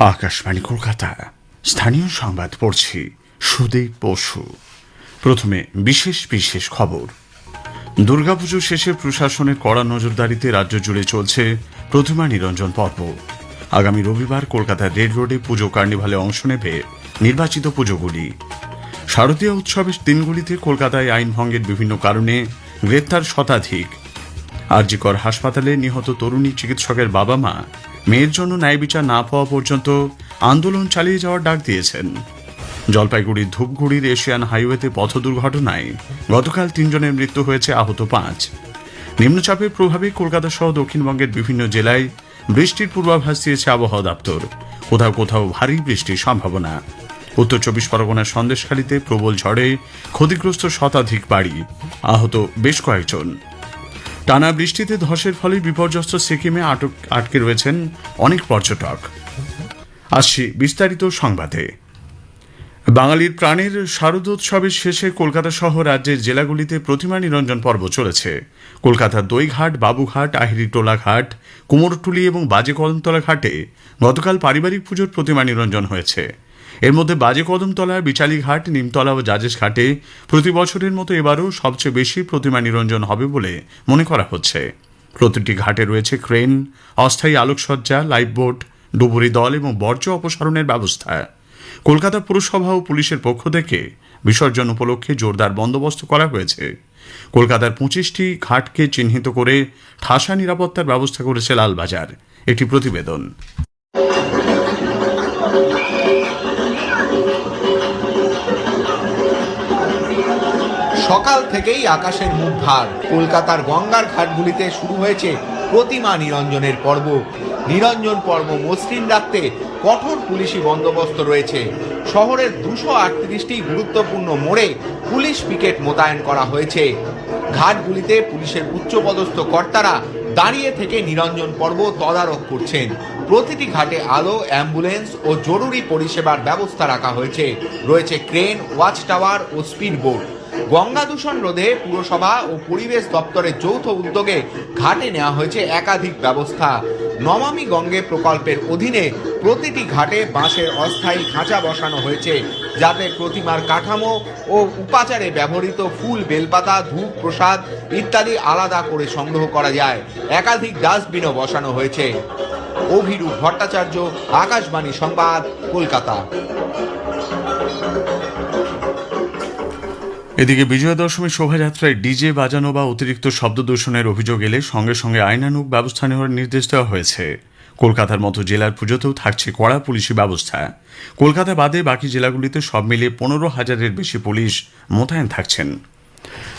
আকাশবাণী কলকাতা। স্থানীয় সংবাদ পড়ছি সুদীপ বসু। প্রথমে বিশেষ বিশেষ খবর। দুর্গাপুজো শেষে প্রশাসনের কড়া নজরদারিতে রাজ্য জুড়ে চলছে প্রতিমা নিরঞ্জন পর্ব। আগামী রবিবার কলকাতার রেড রোডে পুজো কার্নিভালে অংশ নেবে নির্বাচিত পুজোগুলি। শারদীয় উৎসবের দিনগুলিতে কলকাতায় আইন ভঙ্গের বিভিন্ন কারণে গ্রেপ্তার শতাধিক। আরজিকর হাসপাতালে নিহত তরুণী চিকিৎসকের বাবা মা মেয়ের জন্য ন্যায় বিচার না পাওয়া পর্যন্ত আন্দোলন চালিয়ে যাওয়ার ডাক দিয়েছেন। জলপাইগুড়ির ধূপগুড়ির এশিয়ান হাইওয়েতে পথ দুর্ঘটনায় গতকাল তিনজনের মৃত্যু হয়েছে আহত পাঁচ। নিম্নচাপের প্রভাবে কলকাতা সহ দক্ষিণবঙ্গের বিভিন্ন জেলায় বৃষ্টির পূর্বাভাস দিয়েছে আবহাওয়া দপ্তর। কোথাও কোথাও ভারী বৃষ্টির সম্ভাবনা। উত্তর চব্বিশ পরগনার সন্দেশখালীতে প্রবল ঝড়ে ক্ষতিগ্রস্ত শতাধিক বাড়ি। আহত বেশ কয়েকজন। টানা বৃষ্টিতে ধসের ফলে বিপর্যস্ত সিকিমে আটক, আটকে রয়েছেন অনেক পর্যটক। আসছি বিস্তারিত সংবাদে। বাঙালির প্রাণের শারদোৎসবের শেষে কলকাতা সহ রাজ্যের জেলাগুলিতে প্রতিমা নিরঞ্জন পর্ব চলেছে। কলকাতার দইঘাট, বাবুঘাট আহিরিটোলা ঘাট কুমোরটুলি এবং বাজে কদমতলা ঘাটে গতকাল পারিবারিক পুজোর প্রতিমা নিরঞ্জন হয়েছে। এর মধ্যে বাজে কদমতলা বিচালি ঘাট নিমতলা ও জাজেস ঘাটে প্রতি বছরের মতো এবারও সবচেয়ে বেশি প্রতিমা নিরঞ্জন হবে বলে মনে করা হচ্ছে। প্রতিটি ঘাটে রয়েছে ক্রেন, অস্থায়ী আলোকসজ্জা, লাইফবোট, ডুবুরি দল এবং বর্জ্য অপসারণের ব্যবস্থা। কলকাতা পুরসভা ও পুলিশের পক্ষ থেকে বিসর্জন উপলক্ষে জোরদার বন্দোবস্ত করা হয়েছে। কলকাতার পঁচিশটি ঘাটকে চিহ্নিত করে ঠাসা নিরাপত্তার ব্যবস্থা করেছে লালবাজার। একটি প্রতিবেদন। সকাল থেকেই আকাশের মুখ ভার কলকাতার গঙ্গার ঘাটগুলিতে শুরু হয়েছে প্রতিমা নিরঞ্জনের পর্ব। নিরঞ্জন পর্ব মসৃণ রাখতে কঠোর পুলিশি বন্দোবস্ত রয়েছে। শহরের দুশো আটত্রিশটি গুরুত্বপূর্ণ মোড়ে পুলিশ পিকেট মোতায়েন করা হয়েছে। ঘাটগুলিতে পুলিশের উচ্চপদস্থ কর্তারা দাঁড়িয়ে থেকে নিরঞ্জন পর্ব তদারক করছেন। প্রতিটি ঘাটে আলো, অ্যাম্বুলেন্স ও জরুরি পরিষেবার ব্যবস্থা রাখা হয়েছে। রয়েছে ক্রেন ওয়াচ টাওয়ার ও স্পিড বোট গঙ্গা দূষণ রোধে পুরসভা ও পরিবেশ দপ্তরের যৌথ উদ্যোগে ঘাটে নেওয়া হয়েছে একাধিক ব্যবস্থা। নমামি গঙ্গে প্রকল্পের অধীনে প্রতিটি ঘাটে বাঁশের অস্থায়ী খাঁচা বসানো হয়েছে, যাতে প্রতিমার কাঠামো ও উপাচারে ব্যবহৃত ফুল, বেলপাতা, ধূপ, প্রসাদ ইত্যাদি আলাদা করে সংগ্রহ করা যায়। একাধিক ডাস্টবিনও বসানো হয়েছে। অভিরূপ ভট্টাচার্য, আকাশবাণী সংবাদ, কলকাতা। এদিকে বিজয়া দশমী শোভাযাত্রায় ডিজে বাজানো বা অতিরিক্ত শব্দ দূষণের অভিযোগ এলে সঙ্গে সঙ্গে আইনানুগ ব্যবস্থা নেওয়ার নির্দেশ দেওয়া হয়েছে। কলকাতার মতো জেলার পুজোতেও থাকছে কড়া পুলিশি ব্যবস্থা। কলকাতা বাদে বাকি জেলাগুলিতে সব মিলিয়ে পনেরো হাজারের বেশি পুলিশ মোতায়েন থাকছেন।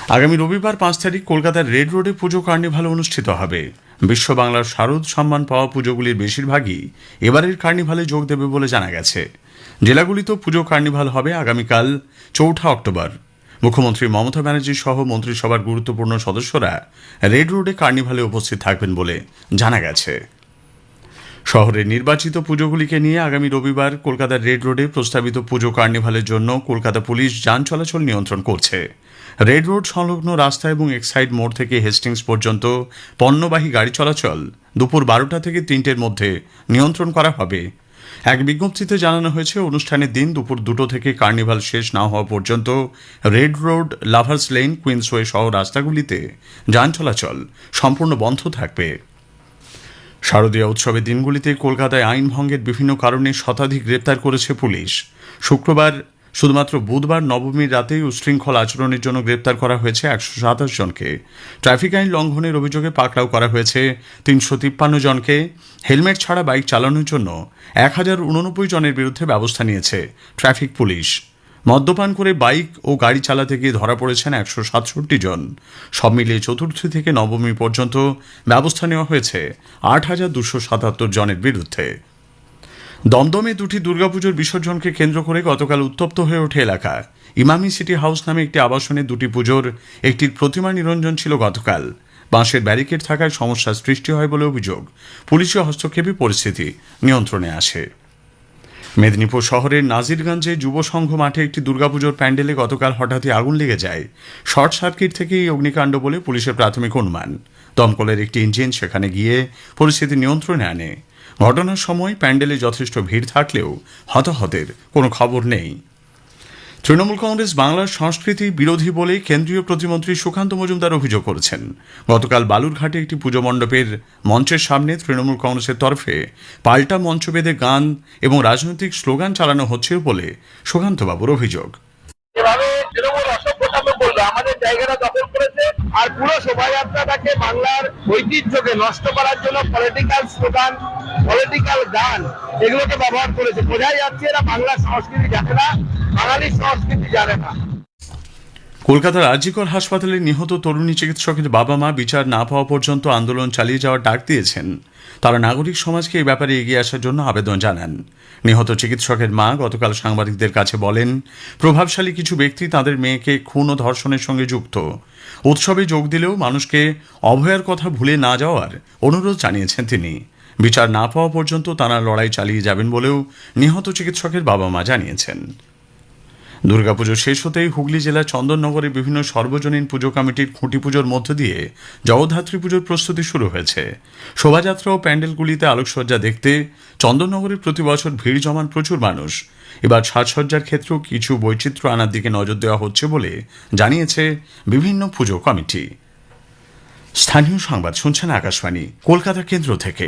আগামী রবিবার পাঁচ তারিখ কলকাতার রেড রোডে পুজো কার্নিভাল অনুষ্ঠিত হবে। বিশ্ব বাংলার শারদ সম্মান পাওয়া পুজোগুলির বেশিরভাগই এবারের কার্নিভালে যোগ দেবে বলে জানা গেছে। জেলাগুলিতেও পুজো কার্নিভাল হবে আগামীকাল চৌঠা অক্টোবর। মুখ্যমন্ত্রী মমতা ব্যানার্জি সহ মন্ত্রিসভার গুরুত্বপূর্ণ সদস্যরা রেড রোডে কার্নিভালে উপস্থিত থাকবেন বলে জানা গেছে। শহরের নির্বাচিত পুজোগুলিকে নিয়ে আগামী রবিবার কলকাতার রেড রোডে প্রস্তাবিত পুজো কার্নিভালের জন্য কলকাতা পুলিশ যান চলাচল নিয়ন্ত্রণ করছে। রেড রোড সংলগ্ন রাস্তা এবং এক্সাইড মোড় থেকে হেস্টিংস পর্যন্ত পণ্যবাহী গাড়ি চলাচল দুপুর বারোটা থেকে তিনটের মধ্যে নিয়ন্ত্রণ করা হবে। এক বিজ্ঞপ্তিতে জানানো হয়েছে, অনুষ্ঠানের দিন দুপুর দুটো থেকে কার্নিভাল শেষ না হওয়া পর্যন্ত Red Road, Lovers Lane, Queensway সহ রাস্তাগুলিতে যান চলাচল সম্পূর্ণ বন্ধ থাকবে। শারদীয় উৎসবের দিনগুলিতে কলকাতায় আইন ভঙ্গের বিভিন্ন কারণে শতাধিক গ্রেপ্তার করেছে পুলিশ। শুক্রবার শুধুমাত্র বুধবার নবমীর রাতেই উশৃঙ্খল আচরণের জন্য গ্রেপ্তার করা হয়েছে একশো সাতাশ জনকে। ট্রাফিক আইন লঙ্ঘনের অভিযোগে পাকড়াও করা হয়েছে তিনশো তিপ্পান্ন জনকে। হেলমেট ছাড়া বাইক চালানোর জন্য এক হাজার উননব্বই জনের বিরুদ্ধে ব্যবস্থা নিয়েছে ট্রাফিক পুলিশ। মদ্যপান করে বাইক ও গাড়ি চালাতে গিয়ে ধরা পড়েছেন একশো সাতষট্টি জন। সব মিলিয়ে চতুর্থী থেকে নবমী পর্যন্ত ব্যবস্থা নেওয়া হয়েছে আট হাজার দুশো সাতাত্তর জনের বিরুদ্ধে। দমদমে দুটি দুর্গাপুজোর বিসর্জনকে কেন্দ্র করে গতকাল উত্তপ্ত হয়ে ওঠে এলাকা। ইমামি সিটি হাউস নামে একটি আবাসনে দুটি পুজোর একটির প্রতিমা নিরঞ্জন ছিল গতকাল। বাঁশের ব্যারিকেড থাকায় সমস্যার সৃষ্টি হয় বলে অভিযোগ। পুলিশি হস্তক্ষেপে পরিস্থিতি নিয়ন্ত্রণে আসে। মেদিনীপুর শহরের নাজিরগঞ্জে যুব সংঘ মাঠে একটি দুর্গাপুজোর প্যান্ডেলে গতকাল হঠাৎই আগুন লেগে যায়। শর্ট সার্কিট থেকে এই অগ্নিকাণ্ড বলে পুলিশের প্রাথমিক অনুমান। দমকলের একটি ইঞ্জিন সেখানে গিয়ে পরিস্থিতি নিয়ন্ত্রণে আনে। ঘটনার সময় প্যান্ডেলে যথেষ্ট ভিড় থাকলেও হতাহতের কোনো খবর নেই। তৃণমূল কংগ্রেস বাংলার সংস্কৃতি বিরোধী বলে কেন্দ্রীয় প্রতিমন্ত্রী সুকান্ত মজুমদার অভিযোগ করেছেন। গতকাল বালুরঘাটে একটি পুজো মণ্ডপের মঞ্চের সামনে তৃণমূল কংগ্রেসের তরফে পাল্টা মঞ্চ বেঁধে গান এবং রাজনৈতিক স্লোগান চালানো হচ্ছে বলে সুকান্তবাবুর অভিযোগ। আমাদের জায়গাটা আর পুরো শোভাযাত্রাটাকে বাংলার ঐতিহ্যকে নষ্ট করার জন্য পলিটিক্যাল স্লোগান পলিটিক্যাল গান, এগুলোকে ব্যবহার করেছে। বোঝাই যাচ্ছে এরা বাংলার সংস্কৃতি জানে না বাঙালির সংস্কৃতি জানে না। কলকাতার আরজিকর হাসপাতালে নিহত তরুণী চিকিৎসকের বাবা মা বিচার না পাওয়া পর্যন্ত আন্দোলন চালিয়ে যাওয়ার ডাক দিয়েছেন। তারা নাগরিক সমাজকে এই ব্যাপারে এগিয়ে আসার জন্য আবেদন জানান। নিহত চিকিৎসকের মা গতকাল সাংবাদিকদের কাছে বলেন, প্রভাবশালী কিছু ব্যক্তি তাদের মেয়েকে খুন ও ধর্ষণের সঙ্গে যুক্ত। উৎসবে যোগ দিলেও মানুষকে অভয়ার কথা ভুলে না যাওয়ার অনুরোধ জানিয়েছেন তিনি। বিচার না পাওয়া পর্যন্ত তারা লড়াই চালিয়ে যাবেন বলেও নিহত চিকিৎসকের বাবা মা জানিয়েছেন। দুর্গাপুজো শেষ হতেই হুগলি জেলার চন্দননগরে বিভিন্ন সর্বজনীন পুজো কমিটির খুঁটি পুজোর মধ্য দিয়ে জগদ্ধাত্রী পুজোর প্রস্তুতি শুরু হয়েছে। শোভাযাত্রা ও প্যান্ডেলগুলিতে আলোকসজ্জা দেখতে চন্দননগরে প্রতি বছর ভিড় জমান প্রচুর মানুষ। এবার সাজসজ্জার ক্ষেত্রেও কিছু বৈচিত্র্য আনার দিকে নজর দেওয়া হচ্ছে বলে জানিয়েছে বিভিন্ন পুজো কমিটি। স্থানীয় সংবাদ শুনছেন আকাশবাণী, কলকাতা কেন্দ্র থেকে।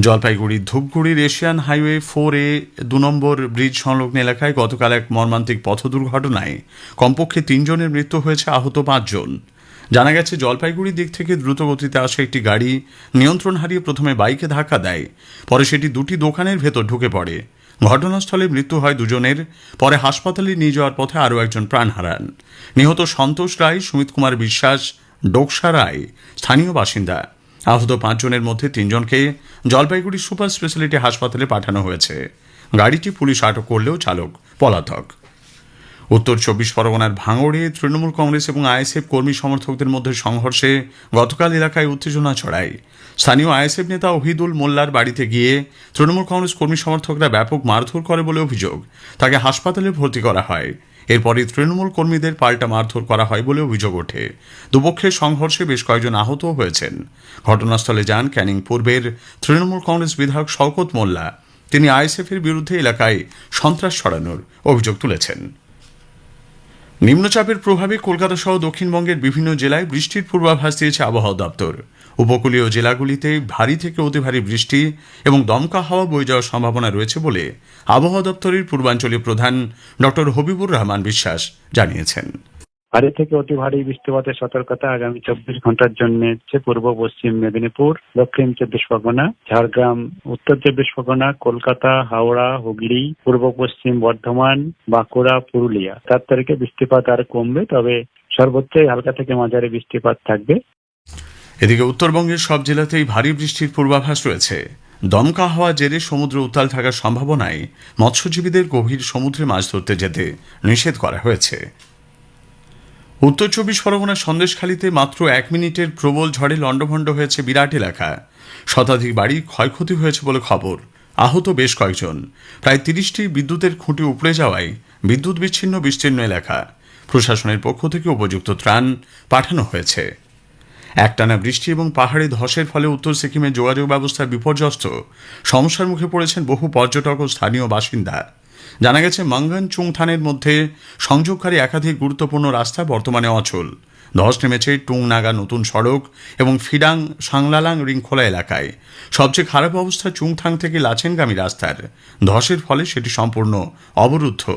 জলপাইগুড়ির ধূপগুড়ির এশিয়ান হাইওয়ে ফোর এ দু নম্বর ব্রিজ সংলগ্ন এলাকায় গতকাল এক মর্মান্তিক পথ দুর্ঘটনায় কমপক্ষে তিনজনের মৃত্যু হয়েছে আহত পাঁচজন। জানা গেছে জলপাইগুড়ির দিক থেকে দ্রুত গতিতে আসা একটি গাড়ি নিয়ন্ত্রণ হারিয়ে প্রথমে বাইকে ধাক্কা দেয়, পরে সেটি দুটি দোকানের ভেতর ঢুকে পড়ে। ঘটনাস্থলে মৃত্যু হয় দুজনের, পরে হাসপাতালে নিয়ে যাওয়ার পথে আরও একজন প্রাণ হারান। নিহত সন্তোষ রায়, সুমিত কুমার বিশ্বাস, ডোকসা রায়, স্থানীয় বাসিন্দা। আহত পাঁচজনের মধ্যে তিনজনকে জলপাইগুড়ি সুপার স্পেশালিটি হাসপাতালে পাঠানো হয়েছে। গাড়িটি পুলিশ আটক করলেও চালক পলাতক। উত্তর চব্বিশ পরগনার ভাঙড়ে তৃণমূল কংগ্রেস এবং আইএসএফ কর্মী সমর্থকদের মধ্যে সংঘর্ষে গতকাল এলাকায় উত্তেজনা ছড়ায়। স্থানীয় আইএসএফ নেতা ওহিদুল মোল্লার বাড়িতে গিয়ে তৃণমূল কংগ্রেস কর্মী সমর্থকরা ব্যাপক মারধর করে বলে অভিযোগ। তাকে হাসপাতালে ভর্তি করা হয়। এরপরে তৃণমূল কর্মীদের পাল্টা মারধর করা হয় বলে অভিযোগ ওঠে। দুপক্ষের সংঘর্ষে বেশ কয়েকজন আহত হয়েছেন। ঘটনাস্থলে যান ক্যানিং পূর্বের তৃণমূল কংগ্রেস বিধায়ক শওকত মোল্লা। তিনি আইএসএফের বিরুদ্ধে এলাকায় সন্ত্রাস ছড়ানোর অভিযোগ তুলেছেন। নিম্নচাপের প্রভাবে কলকাতা সহ দক্ষিণবঙ্গের বিভিন্ন জেলায় বৃষ্টির পূর্বাভাস দিয়েছে আবহাওয়া দপ্তর। উপকূলীয় জেলাগুলিতে ভারী থেকে অতি ভারী বৃষ্টি এবং দমকা হাওয়া বয়ে যাওয়ার সম্ভাবনা রয়েছে বলে আবহাওয়া দপ্তরের পূর্বাঞ্চলীয় প্রধান ডক্টর হবিবুর রহমান বিশ্বাস জানিয়েছেন। ভারী থেকে অতি ভারী বৃষ্টিপাতের সতর্কতা আগামী চব্বিশ ঘণ্টার জন্য হচ্ছে পূর্ব, পশ্চিম মেদিনীপুর, দক্ষিণ চব্বিশ পরগনা, ঝাড়গ্রাম, উত্তর চব্বিশ পরগনা, কলকাতা, হাওড়া, হুগলি, পূর্ব, পশ্চিম বর্ধমান, বাঁকুড়া, পুরুলিয়া। চার তারিখে বৃষ্টিপাত আর কমবে, তবে সর্বোচ্চই হালকা থেকে মাঝারি বৃষ্টিপাত থাকবে। এদিকে উত্তরবঙ্গের সব জেলাতেই ভারী বৃষ্টির পূর্বাভাস রয়েছে। দমকা হওয়া জেরে সমুদ্র উত্তাল থাকার সম্ভাবনায় মৎস্যজীবীদের গভীর সমুদ্রে মাছ ধরতে যেতে নিষেধ করা হয়েছে। উত্তর চব্বিশ পরগনার সন্দেশখালীতে মাত্র এক মিনিটের প্রবল ঝড়ে লণ্ডভণ্ড হয়েছে বিরাট এলাকা। শতাধিক বাড়ি ক্ষয়ক্ষতি হয়েছে বলে খবর। আহত বেশ কয়েকজন। প্রায় তিরিশটি বিদ্যুতের খুঁটি উপড়ে যাওয়ায় বিদ্যুৎ বিচ্ছিন্ন বিস্তীর্ণ এলাকা। প্রশাসনের পক্ষ থেকে উপযুক্ত ত্রাণ পাঠানো হয়েছে। একটানা বৃষ্টি এবং পাহাড়ে ধসের ফলে উত্তর সিকিমের যোগাযোগ ব্যবস্থা বিপর্যস্ত। সমস্যার মুখে পড়েছেন বহু পর্যটক ও স্থানীয় বাসিন্দা। জানা গেছে মাঙ্গান চুংথানের মধ্যে সংযোগকারী একাধিক গুরুত্বপূর্ণ রাস্তা বর্তমানে অচল। ধস নেমেছে টুং নাগা নতুন সড়ক এবং ফিডাং সাংলালাং রিংখোলা এলাকায়। সবচেয়ে খারাপ অবস্থা চুংথাং থেকে লাচেনগামী রাস্তার। ধসের ফলে সেটি সম্পূর্ণ অবরুদ্ধ।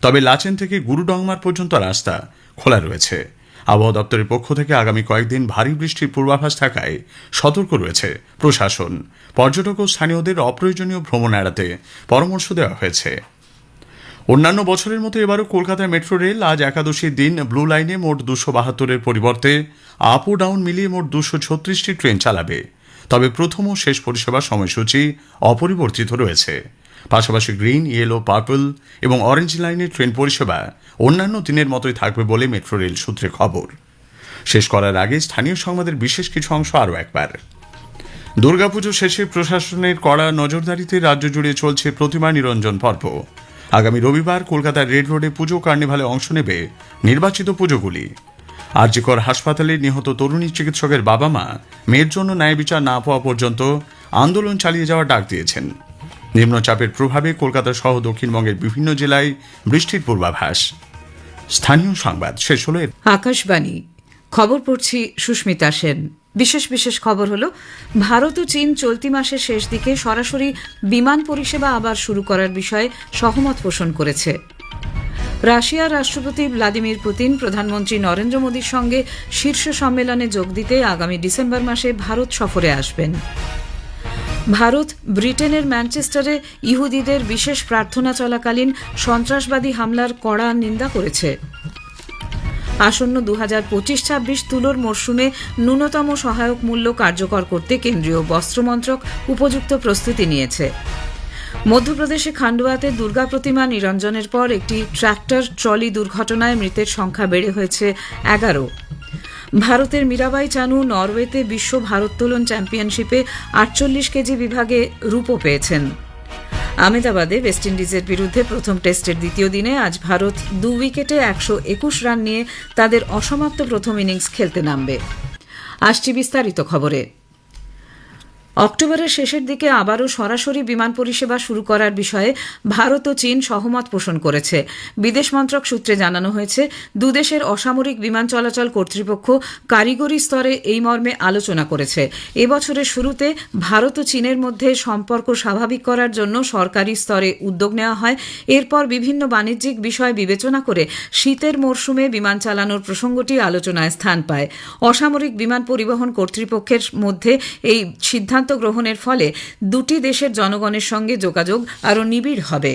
তবে লাচেন থেকে গুরুডংমার পর্যন্ত রাস্তা খোলা রয়েছে। আবহাওয়া দপ্তরের পক্ষ থেকে আগামী কয়েকদিন ভারী বৃষ্টির পূর্বাভাস থাকায় সতর্ক রয়েছে প্রশাসন। পর্যটক ও স্থানীয়দের অপ্রয়োজনীয় ভ্রমণ এড়াতে পরামর্শ দেওয়া হয়েছে। অন্যান্য বছরের মতো এবারও কলকাতা মেট্রো রেল আজ একাদশীর দিন ব্লু লাইনে মোট দুশো বাহাত্তরের পরিবর্তে আপ ও ডাউন মিলিয়ে মোট দুশো ছত্রিশটি ট্রেন চালাবে। তবে প্রথম ও শেষ পরিষেবার সময়সূচি অপরিবর্তিত রয়েছে। পাশাপাশি গ্রিন ইয়েলো পার্পল এবং অরেঞ্জ লাইনের ট্রেন পরিষেবা অন্যান্য দিনের মতোই থাকবে বলে মেট্রো রেল সূত্রে খবর। শেষ করার আগে স্থানীয় সংবাদের বিশেষ কিছু অংশ আরও একবার। দুর্গাপুজো শেষে প্রশাসনের কড়া নজরদারিতে রাজ্য জুড়ে চলছে প্রতিমা নিরঞ্জন পর্ব। আগামী রবিবার কলকাতার রেড রোডে পুজো কার্নিভালে অংশ নেবে নির্বাচিত পুজোগুলি। আরজিকর হাসপাতালে নিহত তরুণী চিকিৎসকের বাবা মা মেয়ের জন্য ন্যায় বিচার না পাওয়া পর্যন্ত আন্দোলন চালিয়ে যাওয়ার ডাক দিয়েছেন। নিম্নচাপের প্রভাবে কলকাতা সহ দক্ষিণবঙ্গের বিভিন্ন জেলায় বৃষ্টির পূর্বাভাস। স্থানীয় সংবাদ শেষ হলো আকাশবাণী। খবর পড়ছি সুস্মিতা সেন। বিশেষ বিশেষ খবর হলো, ভারত ও চীন চলতি মাসের শেষ দিকে সরাসরি বিমান পরিষেবা আবার শুরু করার বিষয়ে সহমত পোষণ করেছে। রাশিয়ার রাষ্ট্রপতি ভ্লাদিমির পুতিন, প্রধানমন্ত্রী নরেন্দ্র মোদীর সঙ্গে শীর্ষ সম্মেলনে যোগ দিতে আগামী ডিসেম্বর মাসে ভারত সফরে আসবেন। ভারত ব্রিটেনের ম্যানচেস্টারে ইহুদিদের বিশেষ প্রার্থনা চলাকালীন সন্ত্রাসবাদী হামলার কড়া নিন্দা করেছে। আসন্ন দু হাজার পঁচিশ ছাব্বিশ তুলোর মরশুমে ন্যূনতম সহায়ক মূল্য কার্যকর করতে কেন্দ্রীয় বস্ত্রমন্ত্রক উপযুক্ত প্রস্তুতি নিয়েছে। মধ্যপ্রদেশে খান্ডুয়াতে দুর্গা প্রতিমা নিরঞ্জনের পর একটি ট্রাক্টর ট্রলি দুর্ঘটনায় মৃতের সংখ্যা বেড়ে হয়েছে এগারো। ভারতের মীরাবাই চানু নরওয়েতে বিশ্ব ভারোত্তোলন চ্যাম্পিয়নশিপে আটচল্লিশ কেজি বিভাগে রূপো পেয়েছেন। আহমেদাবাদে ওয়েস্ট ইন্ডিজের বিরুদ্ধে প্রথম টেস্টের দ্বিতীয় দিনে আজ ভারত দু উইকেটে একশো একুশ রান নিয়ে তাদের অসমাপ্ত প্রথম ইনিংস খেলতে নামবে। আসছি বিস্তারিত খবরে। অক্টোবরের শেষের দিকে আবারও সরাসরি বিমান পরিষেবা শুরু করার বিষয়ে ভারত ও চীন সহমত পোষণ করেছে। বিদেশ মন্ত্রক সূত্রে জানানো হয়েছে, দুদেশের অসামরিক বিমান চলাচল কর্তৃপক্ষ কারিগরি স্তরে এই মর্মে আলোচনা করেছে। এবছরের শুরুতে ভারত ও চীনের মধ্যে সম্পর্ক স্বাভাবিক করার জন্য সরকারি স্তরে উদ্যোগ নেওয়া হয়। এরপর বিভিন্ন বাণিজ্যিক বিষয় বিবেচনা করে শীতের মরশুমে বিমান চালানোর প্রসঙ্গটি আলোচনায় স্থান পায়। অসামরিক বিমান পরিবহন কর্তৃপক্ষের মধ্যে এই সিদ্ধান্ত গ্রহণের ফলে দুটি দেশের জনগণের সঙ্গে যোগাযোগ আরও নিবিড় হবে।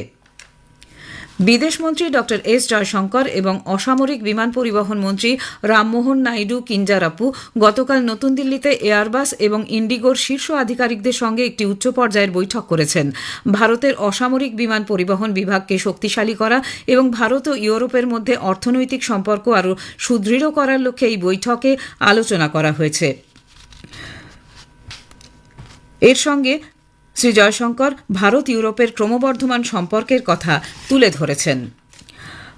বিদেশমন্ত্রী ড এস জয়শঙ্কর এবং অসামরিক বিমান পরিবহন মন্ত্রী রামমোহন নাইডু কিঞ্জারাপু গতকাল নতুন দিল্লিতে এয়ারবাস এবং ইন্ডিগোর শীর্ষ আধিকারিকদের সঙ্গে একটি উচ্চ পর্যায়ের বৈঠক করেছেন। ভারতের অসামরিক বিমান পরিবহন বিভাগকে শক্তিশালী করা এবং ভারত ও ইউরোপের মধ্যে অর্থনৈতিক সম্পর্ক আরও সুদৃঢ় করার লক্ষ্যে এই বৈঠকে আলোচনা করা হয়েছে। এর সঙ্গে শ্রী জয়শঙ্কর ভারত ইউরোপের ক্রমবর্ধমান সম্পর্কের কথা তুলে ধরেছেন।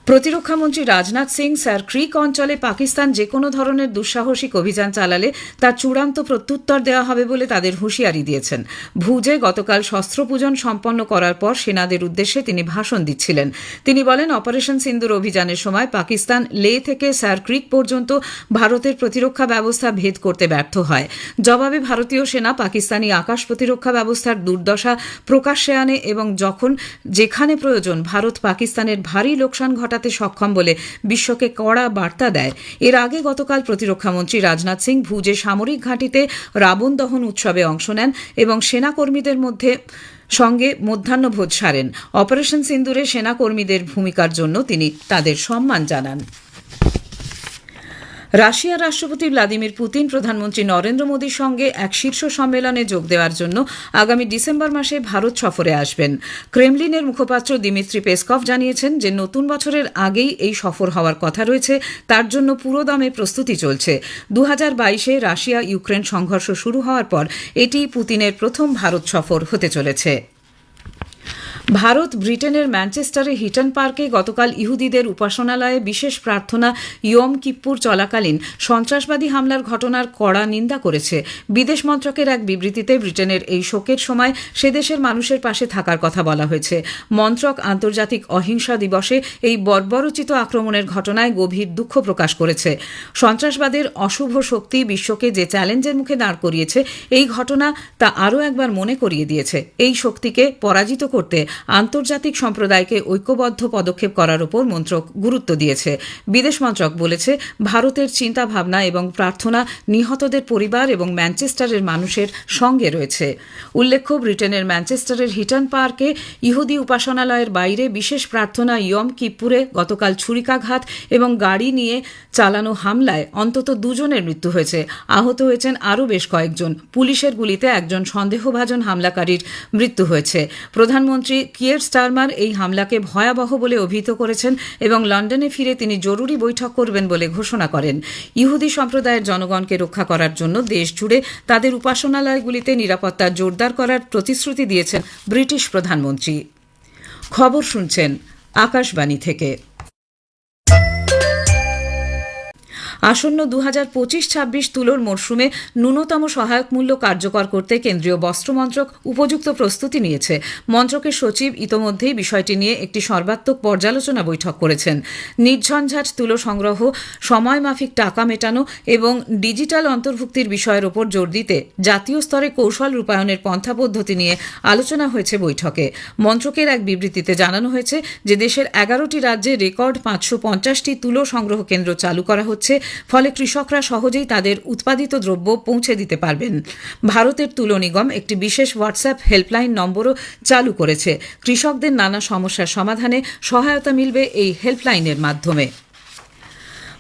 প্রতিরক্ষামন্ত্রী রাজনাথ সিং, স্যার ক্রিক অঞ্চলে পাকিস্তান যে কোনো ধরনের দুঃসাহসিক অভিযান চালালে তার চূড়ান্ত প্রত্যুত্তর দেওয়া হবে বলে তাদের হুঁশিয়ারি দিয়েছেন। ভুজে গতকাল শস্ত্রপূজন সম্পন্ন করার পর সেনাদের উদ্দেশ্যে তিনি ভাষণ দিচ্ছিলেন। তিনি বলেন, অপারেশন সিন্দুর অভিযানের সময় পাকিস্তান লে থেকে স্যার ক্রিক পর্যন্ত ভারতের প্রতিরক্ষা ব্যবস্থা ভেদ করতে ব্যর্থ হয়। জবাবে ভারতীয় সেনা পাকিস্তানি আকাশ প্রতিরক্ষা ব্যবস্থার দুর্দশা প্রকাশ্যে আনে এবং যখন যেখানে প্রয়োজন ভারত পাকিস্তানের ভারী লোকসান ঘটাতে সক্ষম বলে বিশ্বকে কড়া বার্তা দেয়। এর আগে গতকাল প্রতিরক্ষামন্ত্রী রাজনাথ সিং ভুজে সামরিক ঘাঁটিতে রাবণ দহন উৎসবে অংশ নেন এবং সেনাকর্মীদের মধ্যে সঙ্গে মধ্যাহ্নভোজ সারেন। অপারেশন সিন্দুরে সেনাকর্মীদের ভূমিকার জন্য তিনি তাদের সম্মান জানান। রাশিয়ার রাষ্ট্রপতি ভ্লাদিমির পুতিন, প্রধানমন্ত্রী নরেন্দ্র মোদীর সঙ্গে এক শীর্ষ সম্মেলনে যোগ দেওয়ার জন্য আগামী ডিসেম্বর মাসে ভারত সফরে আসবেন। ক্রেমলিনের মুখপাত্র দিমিত্রি পেসকভ জানিয়েছেন যে নতুন বছরের আগেই এই সফর হওয়ার কথা রয়েছে, তার জন্য পুরোদমে প্রস্তুতি চলছে। দু বাইশে রাশিয়া ইউক্রেন সংঘর্ষ শুরু হওয়ার পর এটি পুতিনের প্রথম ভারত সফর হতে চলেছে। ভারত ব্রিটেনের ম্যানচেস্টারে হিটন পার্কে গতকাল ইহুদিদের উপাসনালয়ে বিশেষ প্রার্থনা ইয়ম কিপ্পুর চলাকালীন সন্ত্রাসবাদী হামলার ঘটনার কড়া নিন্দা করেছে। বিদেশ মন্ত্রকের এক বিবৃতিতে ব্রিটেনের এই শোকের সময় সে দেশের মানুষের পাশে থাকার কথা বলা হয়েছে। মন্ত্রক আন্তর্জাতিক অহিংসা দিবসে এই বর্বরোচিত আক্রমণের ঘটনায় গভীর দুঃখ প্রকাশ করেছে। সন্ত্রাসবাদের অশুভ শক্তি বিশ্বকে যে চ্যালেঞ্জের মুখে দাঁড় করিয়েছে, এই ঘটনা তা আরও একবার মনে করিয়ে দিয়েছে। এই শক্তিকে পরাজিত করতে আন্তর্জাতিক সম্প্রদায়কে ঐক্যবদ্ধ পদক্ষেপ করার উপর মন্ত্রক গুরুত্ব দিয়েছে। বিদেশ মন্ত্রক বলেছে, ভারতের চিন্তা ভাবনা এবং প্রার্থনা নিহতদের পরিবার এবং ম্যানচেস্টারের মানুষের সঙ্গে রয়েছে। উল্লেখ্য, ব্রিটেনের ম্যানচেস্টারের হিটন পার্কে ইহুদি উপাসনালয়ের বাইরে বিশেষ প্রার্থনা ইয়ম কিপ্পুরে গতকাল ছুরিকাঘাত এবং গাড়ি নিয়ে চালানো হামলায় অন্তত দুজনের মৃত্যু হয়েছে। আহত হয়েছেন আরও বেশ কয়েকজন। পুলিশের গুলিতে একজন সন্দেহভাজন হামলাকারীর মৃত্যু হয়েছে। প্রধানমন্ত্রী কিয়ের স্টারমার এই হামলাকে ভয়াবহ বলে অভিহিত করেছেন এবং লন্ডনে ফিরে তিনি জরুরি বৈঠক করবেন বলে ঘোষণা করেন। ইহুদি সম্প্রদায়ের জনগণকে রক্ষা করার জন্য দেশ জুড়ে তাদের উপাসনালয়গুলিতে নিরাপত্তা জোরদার করার প্রতিশ্রুতি দিয়েছেন ব্রিটিশ প্রধানমন্ত্রী। খবর শুনছেন আকাশবাণী থেকে। আসন্ন দু হাজার পঁচিশ ছাব্বিশ তুলোর মরশুমে ন্যূনতম সহায়ক মূল্য কার্যকর করতে কেন্দ্রীয় বস্ত্র মন্ত্রক উপযুক্ত প্রস্তুতি নিয়েছে। মন্ত্রকের সচিব ইতোমধ্যেই বিষয়টি নিয়ে একটি সর্বাত্মক পর্যালোচনা বৈঠক করেছেন। নির্ঝঞ্ঝাট তুলো সংগ্রহ সময়মাফিক টাকা মেটানো এবং ডিজিটাল অন্তর্ভুক্তির বিষয়ের ওপর জোর দিতে জাতীয় স্তরে কৌশল রূপায়ণের পন্থা পদ্ধতি নিয়ে আলোচনা হয়েছে বৈঠকে। মন্ত্রকের এক বিবৃতিতে জানানো হয়েছে যে দেশের এগারোটি রাজ্যে রেকর্ড পাঁচশো পঞ্চাশটি তুলো সংগ্রহ কেন্দ্র চালু করা হচ্ছে। ফলে কৃষকরা সহজেই তাদের উৎপাদিত দ্রব্য পৌঁছে দিতে পারবেন। ভারতের তুলো নিগম একটি বিশেষ হোয়াটসঅ্যাপ হেল্পলাইন নম্বরও চালু করেছে। কৃষকদের নানা সমস্যার সমাধানে সহায়তা মিলবে এই হেল্পলাইনের মাধ্যমে।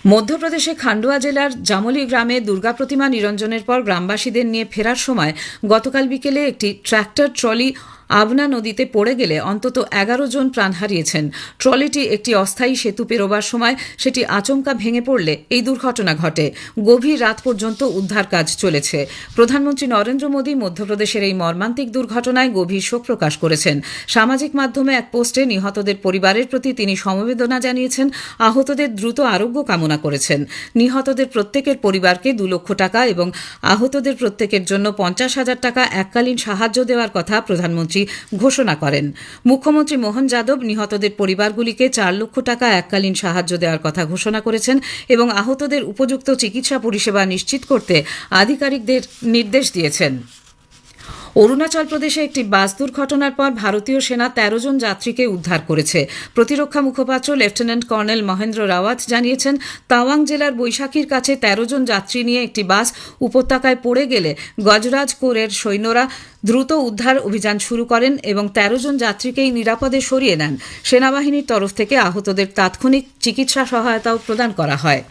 মধ্যপ্রদেশে খান্ডোয়া জেলার জামলি গ্রামে দুর্গা প্রতিমা নিরঞ্জনের পর গ্রামবাসীদের নিয়ে ফেরার সময় গতকাল বিকেলে একটি ট্র্যাক্টর ট্রলি আবনা নদীতে পড়ে গেলে অন্তত এগারো জন প্রাণ হারিয়েছেন। ট্রলিটি একটি অস্থায়ী সেতু পেরোবার সময় সেটি আচমকা ভেঙে পড়লে এই দুর্ঘটনা ঘটে। গভীর রাত পর্যন্ত উদ্ধার কাজ চলেছে। প্রধানমন্ত্রী নরেন্দ্র মোদী মধ্যপ্রদেশের এই মর্মান্তিক দুর্ঘটনায় গভীর শোক প্রকাশ করেছেন। সামাজিক মাধ্যমে এক পোস্টে নিহতদের পরিবারের প্রতি তিনি সমবেদনা জানিয়েছেন, আহতদের দ্রুত আরোগ্য কামনা করেছেন। নিহতদের প্রত্যেকের পরিবারকে দু লক্ষ টাকা এবং আহতদের প্রত্যেকের জন্য পঞ্চাশ হাজার টাকা এককালীন সাহায্য দেওয়ার কথা প্রধানমন্ত্রী ঘোষণা করেন। মুখ্যমন্ত্রী মোহন যাদব নিহতদের পরিবারগুলিকে চার লক্ষ টাকা এককালীন সাহায্য দেওয়ার কথা ঘোষণা করেছেন এবং আহতদের উপযুক্ত চিকিৎসা পরিষেবা নিশ্চিত করতে আধিকারিকদের নির্দেশ দিয়েছেন। অরুণাচল প্রদেশে একটি বাস দুর্ঘটনার পর ভারতীয় সেনা তেরো জন যাত্রীকে উদ্ধার করেছে। প্রতিরক্ষা মুখপাত্র লেফটেন্যান্ট কর্নেল মহেন্দ্র রাওয়াত জানিয়েছেন, তাওয়াং জেলার বৈশাখীর কাছে তেরো জন যাত্রী নিয়ে একটি বাস উপত্যকায় পড়ে গেলে গজরাজ কোরের সৈন্যরা দ্রুত উদ্ধার অভিযান শুরু করেন এবং তেরো জন যাত্রীকেই নিরাপদে সরিয়ে নেন। সেনাবাহিনীর তরফ থেকে আহতদের তাৎক্ষণিক চিকিৎসা সহায়তাও প্রদান করা হয়।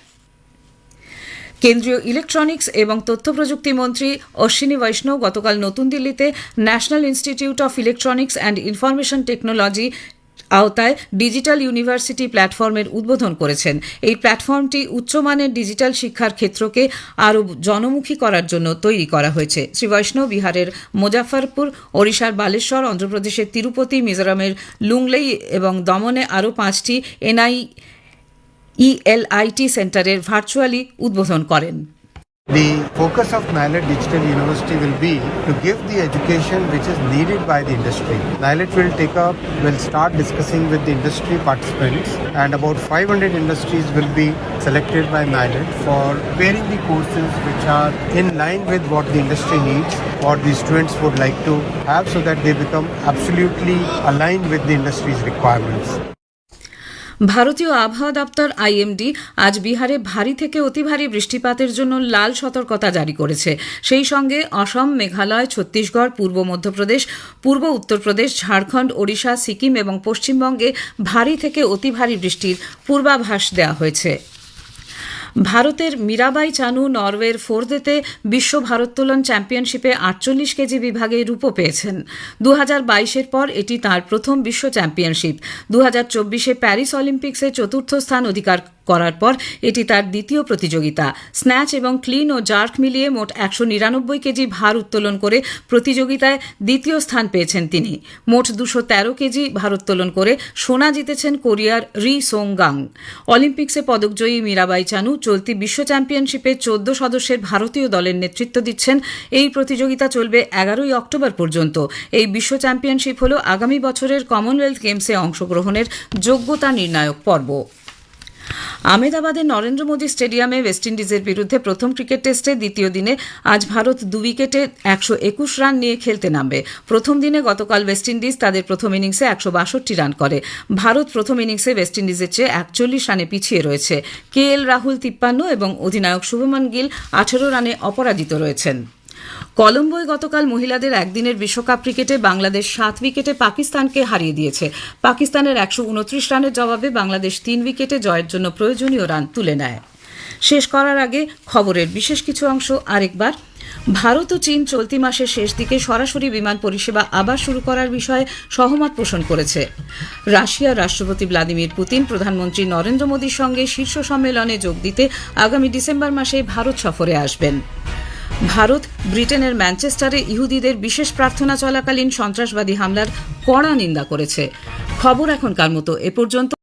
কেন্দ্রীয় ইলেকট্রনিক্স এবং তথ্য প্রযুক্তি মন্ত্রী অশ্বিনী বৈষ্ণব গতকাল নতুন দিল্লিতে National Institute of Electronics and Information Technology আওতায় ডিজিটাল ইউনিভার্সিটি প্ল্যাটফর্মের উদ্বোধন করেছেন। এই প্ল্যাটফর্মটি উচ্চমানের ডিজিটাল শিক্ষার ক্ষেত্রকে আরও জনমুখী করার জন্য তৈরি করা হয়েছে। শ্রী বৈষ্ণব বিহারের মুজাফরপুর ওড়িশার বালেশ্বর, অন্ধ্রপ্রদেশের তিরুপতি, মিজোরামের লুংলেই এবং দমনে আরও পাঁচটি এনআই ইএলআইটি সেন্টারের ভার্চুয়ালি উদ্বোধন করেন The focus of NILET Digital University will be to give the education which is needed by the industry. NILET will take up, will start discussing with the industry participants and about 500 industries will be selected by NILET for preparing the courses which are in line with what the industry needs, what the students would like to have so that they become absolutely aligned with the industry's requirements. ভারতীয় আবহাওয়া দপ্তর IMD আজ বিহারে ভারী থেকে অতি ভারী বৃষ্টিপাতের জন্য লাল সতর্কতা জারি করেছে। সেই সঙ্গে অসম, মেঘালয়, ছত্তিশগড়, পূর্ব মধ্যপ্রদেশ, পূর্ব উত্তরপ্রদেশ, ঝাড়খণ্ড, ওড়িশা, সিকিম এবং পশ্চিমবঙ্গে ভারী থেকে অতি ভারী বৃষ্টির পূর্বাভাস দেওয়া হয়েছে। ভারতের মীরাবাই চানু নরওয়ের ফোর্দেতে বিশ্ব ভারোত্তোলন চ্যাম্পিয়নশিপে আটচল্লিশ কেজি বিভাগে রূপো পেয়েছেন। দু হাজার বাইশের পর এটি তার প্রথম বিশ্ব চ্যাম্পিয়নশিপ। দু হাজার চব্বিশে প্যারিস অলিম্পিক্সে চতুর্থ স্থান অধিকার করার পর এটি তার দ্বিতীয় প্রতিযোগিতা। স্ন্যাচ এবং ক্লিন ও জার্ক মিলিয়ে মোট একশো নিরানব্বই কেজি ভার উত্তোলন করে প্রতিযোগিতায় দ্বিতীয় স্থান পেয়েছেন তিনি। মোট দুশো তেরো কেজি ভারোত্তোলন করে সোনা জিতেছেন কোরিয়ার রি সোং গাং অলিম্পিক্সে পদকজয়ী মীরাবাই চানু চলতি বিশ্ব চ্যাম্পিয়নশিপে চোদ্দ সদস্যের ভারতীয় দলের নেতৃত্ব দিচ্ছেন। এই প্রতিযোগিতা চলবে এগারোই অক্টোবর পর্যন্ত। এই বিশ্ব চ্যাম্পিয়নশিপ হল আগামী বছরের কমনওয়েলথ গেমসে অংশগ্রহণের যোগ্যতা নির্ণায়ক পর্ব। আমেদাবাদের নরেন্দ্র মোদী স্টেডিয়ামে ওয়েস্ট ইন্ডিজের বিরুদ্ধে প্রথম ক্রিকেট টেস্টে দ্বিতীয় দিনে আজ ভারত দু উইকেটে একশো একুশ রান নিয়ে খেলতে নামবে। প্রথম দিনে গতকাল ওয়েস্ট ইন্ডিজ তাদের প্রথম ইনিংসে একশো বাষট্টি রান করে। ভারত প্রথম ইনিংসে ওয়েস্ট ইন্ডিজের চেয়ে একচল্লিশ রানে পিছিয়ে রয়েছে। কে এল রাহুল তিপ্পান্ন এবং অধিনায়ক শুভমন গিল আঠেরো রানে অপরাজিত রয়েছেন। কলম্বোয় গতকাল মহিলাদের একদিনের বিশ্বকাপ ক্রিকেটে বাংলাদেশ সাত উইকেটে পাকিস্তানকে হারিয়ে দিয়েছে। পাকিস্তানের একশো উনত্রিশ রানের জবাবে বাংলাদেশ তিন উইকেটে জয়ের জন্য প্রয়োজনীয় রান তুলে নেয়। শেষ করার আগে খবরের বিশেষ কিছু অংশ আরেকবার। ভারত ও চীন চলতি মাসের শেষ দিকে সরাসরি বিমান পরিষেবা আবার শুরু করার বিষয়ে সহমত পোষণ করেছে। রাশিয়ার রাষ্ট্রপতি ভ্লাদিমির পুতিন, প্রধানমন্ত্রী নরেন্দ্র মোদীর সঙ্গে শীর্ষ সম্মেলনে যোগ দিতে আগামী ডিসেম্বর মাসে ভারত সফরে আসবেন। ভারত ব্রিটেনের ম্যানচেস্টারে ইহুদিদের বিশেষ প্রার্থনা চলাকালীন সন্ত্রাসবাদী হামলার কড়া নিন্দা করেছে। খবর এখনকার মতো, এ পর্যন্ত।